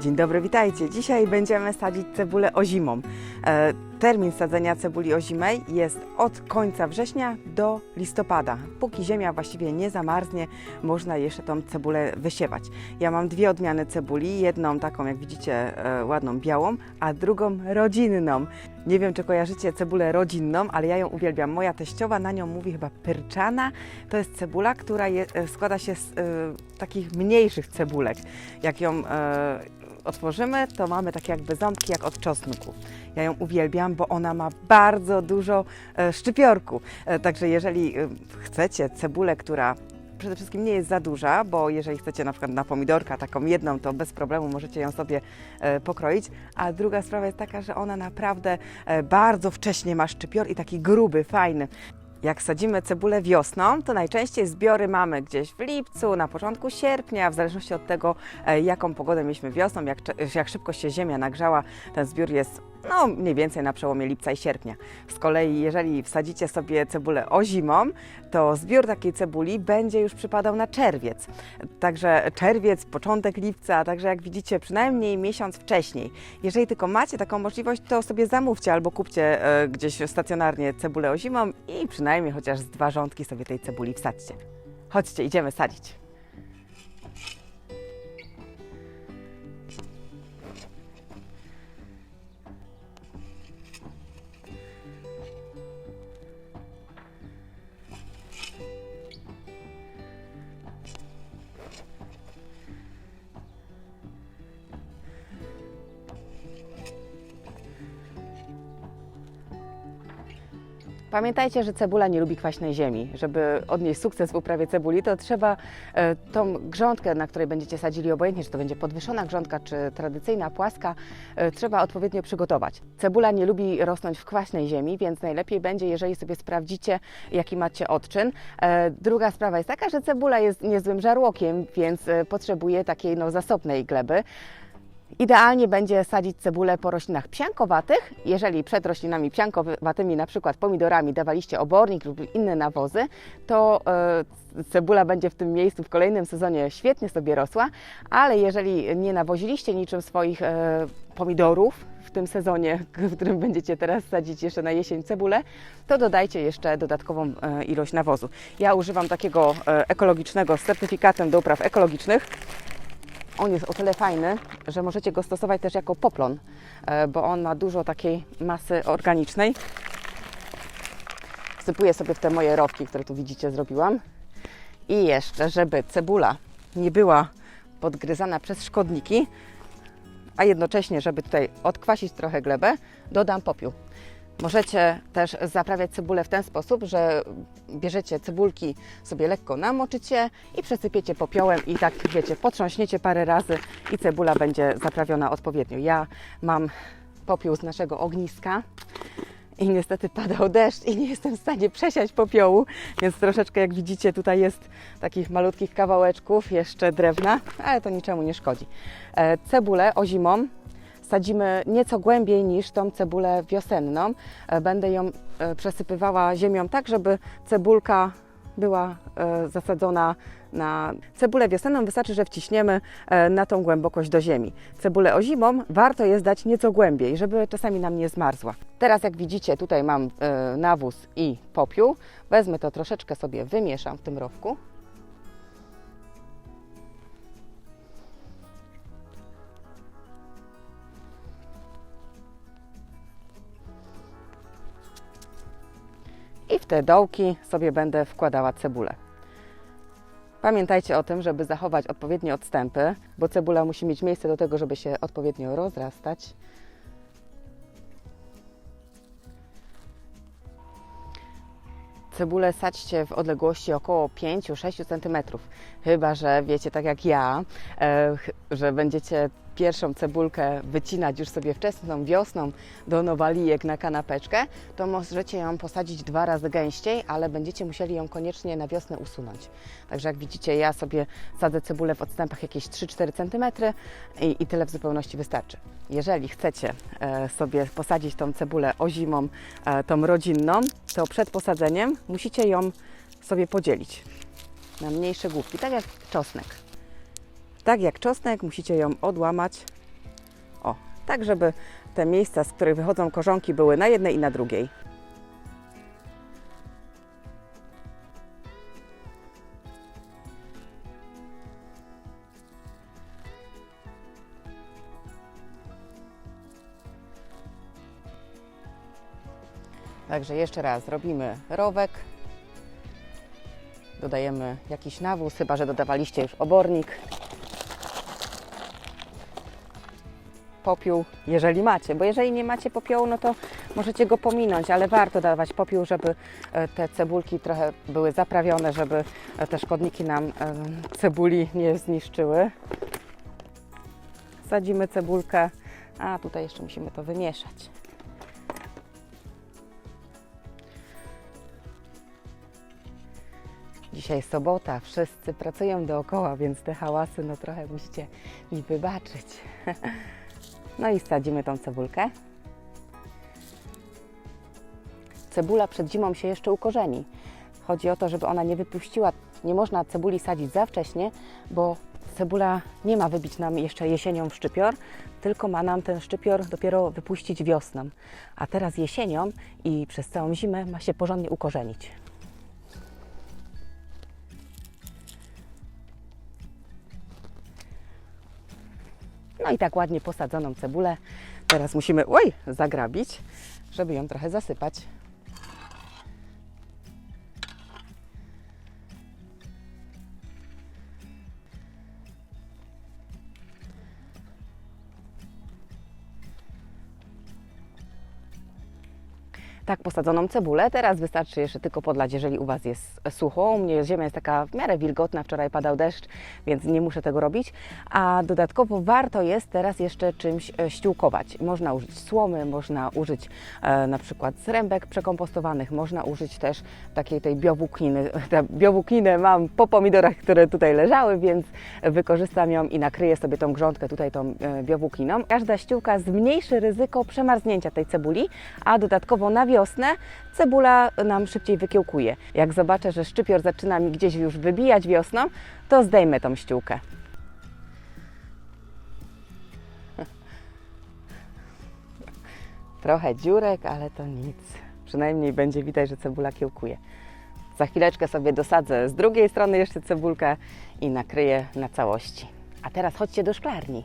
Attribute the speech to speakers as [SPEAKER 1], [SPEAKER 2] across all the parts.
[SPEAKER 1] Dzień dobry, witajcie. Dzisiaj będziemy sadzić cebulę ozimą. Termin sadzenia cebuli ozimej jest od końca września do listopada. Póki ziemia właściwie nie zamarznie, można jeszcze tą cebulę wysiewać. Ja mam dwie odmiany cebuli, jedną taką jak widzicie e, ładną białą, a drugą rodzinną. Nie wiem, czy kojarzycie cebulę rodzinną, ale ja ją uwielbiam. Moja teściowa na nią mówi chyba pyrczana. To jest cebula, która je, e, składa się z e, takich mniejszych cebulek. Jak ją e, otworzymy, to mamy takie jakby ząbki jak od czosnku. Ja ją uwielbiam, bo ona ma bardzo dużo e, szczypiorku. E, także jeżeli e, chcecie cebulę, która przede wszystkim nie jest za duża, bo jeżeli chcecie na przykład na pomidorka taką jedną, to bez problemu możecie ją sobie pokroić. A druga sprawa jest taka, że ona naprawdę bardzo wcześnie ma szczypior i taki gruby, fajny. Jak sadzimy cebulę wiosną, to najczęściej zbiory mamy gdzieś w lipcu, na początku sierpnia, w zależności od tego, e, jaką pogodę mieliśmy wiosną, jak, jak szybko się ziemia nagrzała, ten zbiór jest no, mniej więcej na przełomie lipca i sierpnia. Z kolei, jeżeli wsadzicie sobie cebulę ozimą, to zbiór takiej cebuli będzie już przypadał na czerwiec. Także czerwiec, początek lipca, także jak widzicie, przynajmniej miesiąc wcześniej. Jeżeli tylko macie taką możliwość, to sobie zamówcie albo kupcie e, gdzieś stacjonarnie cebulę ozimą i przynajmniej chociaż z dwa rządki sobie tej cebuli wsadźcie. Chodźcie, idziemy sadzić. Pamiętajcie, że cebula nie lubi kwaśnej ziemi. Żeby odnieść sukces w uprawie cebuli, to trzeba e, tą grządkę, na której będziecie sadzili, obojętnie czy to będzie podwyższona grządka, czy tradycyjna, płaska, e, trzeba odpowiednio przygotować. Cebula nie lubi rosnąć w kwaśnej ziemi, więc najlepiej będzie, jeżeli sobie sprawdzicie, jaki macie odczyn. E, Druga sprawa jest taka, że cebula jest niezłym żarłokiem, więc potrzebuje takiej no, zasobnej gleby. Idealnie będzie sadzić cebulę po roślinach psiankowatych. Jeżeli przed roślinami psiankowatymi, na przykład pomidorami, dawaliście obornik lub inne nawozy, to e, cebula będzie w tym miejscu w kolejnym sezonie świetnie sobie rosła, ale jeżeli nie nawoziliście niczym swoich e, pomidorów w tym sezonie, w którym będziecie teraz sadzić jeszcze na jesień cebulę, to dodajcie jeszcze dodatkową e, ilość nawozu. Ja używam takiego ekologicznego z certyfikatem do upraw ekologicznych. On jest o tyle fajny, że możecie go stosować też jako poplon, e, bo on ma dużo takiej masy organicznej. Wsypuję sobie w te moje rowki, które tu widzicie zrobiłam. I jeszcze, żeby cebula nie była podgryzana przez szkodniki, a jednocześnie, żeby tutaj odkwasić trochę glebę, dodam popiół. Możecie też zaprawiać cebulę w ten sposób, że bierzecie cebulki, sobie lekko namoczycie i przesypiecie popiołem i tak, wiecie, potrząśniecie parę razy i cebula będzie zaprawiona odpowiednio. Ja mam popiół z naszego ogniska i niestety padał deszcz i nie jestem w stanie przesiać popiołu, więc troszeczkę jak widzicie tutaj jest takich malutkich kawałeczków jeszcze drewna, ale to niczemu nie szkodzi. E, Cebulę ozimą sadzimy nieco głębiej niż tą cebulę wiosenną. E, Będę ją e, przesypywała ziemią tak, żeby cebulka była e, zasadzona na cebulę wiosenną. Wystarczy, że wciśniemy na tą głębokość do ziemi. Cebulę ozimą warto jest dać nieco głębiej, żeby czasami nam nie zmarzła. Teraz jak widzicie tutaj mam nawóz i popiół. Wezmę to troszeczkę sobie wymieszam w tym rowku. W te dołki sobie będę wkładała cebulę. Pamiętajcie o tym, żeby zachować odpowiednie odstępy, bo cebula musi mieć miejsce do tego, żeby się odpowiednio rozrastać. Cebulę sadźcie w odległości około 5-6 cm. Chyba, że wiecie, tak jak ja, e, że będziecie pierwszą cebulkę wycinać już sobie wczesną wiosną do nowalijek na kanapeczkę, to możecie ją posadzić dwa razy gęściej, ale będziecie musieli ją koniecznie na wiosnę usunąć. Także jak widzicie, ja sobie sadzę cebulę w odstępach jakieś 3-4 cm i, i tyle w zupełności wystarczy. Jeżeli chcecie e, sobie posadzić tą cebulę ozimą, e, tą rodzinną, to przed posadzeniem musicie ją sobie podzielić na mniejsze główki, tak jak czosnek. Tak jak czosnek musicie ją odłamać O, tak żeby te miejsca, z których wychodzą korzonki były na jednej i na drugiej. Także jeszcze raz robimy rowek. Dodajemy jakiś nawóz, chyba że dodawaliście już obornik. Popiół, jeżeli macie, bo jeżeli nie macie popiołu, no to możecie go pominąć, ale warto dawać popiół, żeby e, te cebulki trochę były zaprawione, żeby e, te szkodniki nam e, cebuli nie zniszczyły. Sadzimy cebulkę, a tutaj jeszcze musimy to wymieszać. Dzisiaj sobota, wszyscy pracują dookoła, więc te hałasy no trochę musicie mi wybaczyć. No i sadzimy tą cebulkę. Cebula przed zimą się jeszcze ukorzeni. Chodzi o to, żeby ona nie wypuściła, nie można cebuli sadzić za wcześnie, bo cebula nie ma wybić nam jeszcze jesienią w szczypior, tylko ma nam ten szczypior dopiero wypuścić wiosną. A teraz jesienią i przez całą zimę ma się porządnie ukorzenić. No i tak ładnie posadzoną cebulę. Teraz musimy, oj, zagrabić, żeby ją trochę zasypać. Tak posadzoną cebulę. Teraz wystarczy jeszcze tylko podlać, jeżeli u Was jest sucho. U mnie ziemia jest taka w miarę wilgotna, wczoraj padał deszcz, więc nie muszę tego robić. A dodatkowo warto jest teraz jeszcze czymś e, ściółkować. Można użyć słomy, można użyć e, na przykład zrębek przekompostowanych, można użyć też takiej tej biowłókniny. Tę biowłókninę mam po pomidorach, które tutaj leżały, więc wykorzystam ją i nakryję sobie tą grządkę tutaj tą e, biowłókniną. Każda ściółka zmniejszy ryzyko przemarznięcia tej cebuli, a dodatkowo na wiosnę cebula nam szybciej wykiełkuje. Jak zobaczę, że szczypior zaczyna mi gdzieś już wybijać wiosną, to zdejmę tą ściółkę. Trochę dziurek, ale to nic. Przynajmniej będzie widać, że cebula kiełkuje. Za chwileczkę sobie dosadzę z drugiej strony jeszcze cebulkę i nakryję na całości. A teraz chodźcie do szklarni.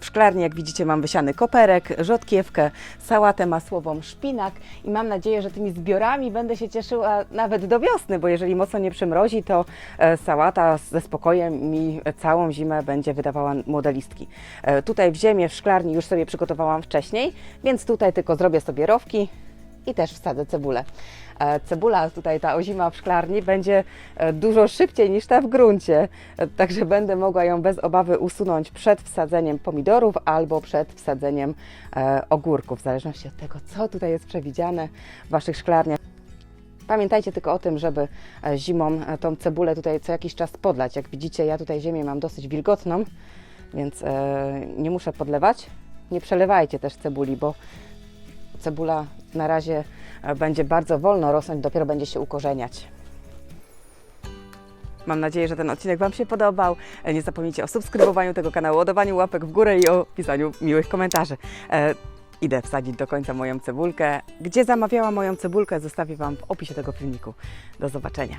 [SPEAKER 1] W szklarni, jak widzicie, mam wysiany koperek, rzodkiewkę, sałatę masłową, szpinak i mam nadzieję, że tymi zbiorami będę się cieszyła nawet do wiosny, bo jeżeli mocno nie przymrozi, to e, sałata ze spokojem mi całą zimę będzie wydawała młode listki. E, Tutaj w ziemię, w szklarni już sobie przygotowałam wcześniej, więc tutaj tylko zrobię sobie rowki i też wsadzę cebulę. E, Cebula tutaj, ta ozima w szklarni będzie e, dużo szybciej niż ta w gruncie, E, także będę mogła ją bez obawy usunąć przed wsadzeniem pomidorów albo przed wsadzeniem ogórków, w zależności od tego, co tutaj jest przewidziane w Waszych szklarniach. Pamiętajcie tylko o tym, żeby zimą tą cebulę tutaj co jakiś czas podlać. Jak widzicie, ja tutaj ziemię mam dosyć wilgotną, więc nie muszę podlewać. Nie przelewajcie też cebuli, bo cebula na razie e, będzie bardzo wolno rosnąć, dopiero będzie się ukorzeniać. Mam nadzieję, że ten odcinek Wam się podobał. E, Nie zapomnijcie o subskrybowaniu tego kanału, o dawaniu łapek w górę i o pisaniu miłych komentarzy. E, Idę wsadzić do końca moją cebulkę. Gdzie zamawiałam moją cebulkę, zostawię Wam w opisie tego filmiku. Do zobaczenia.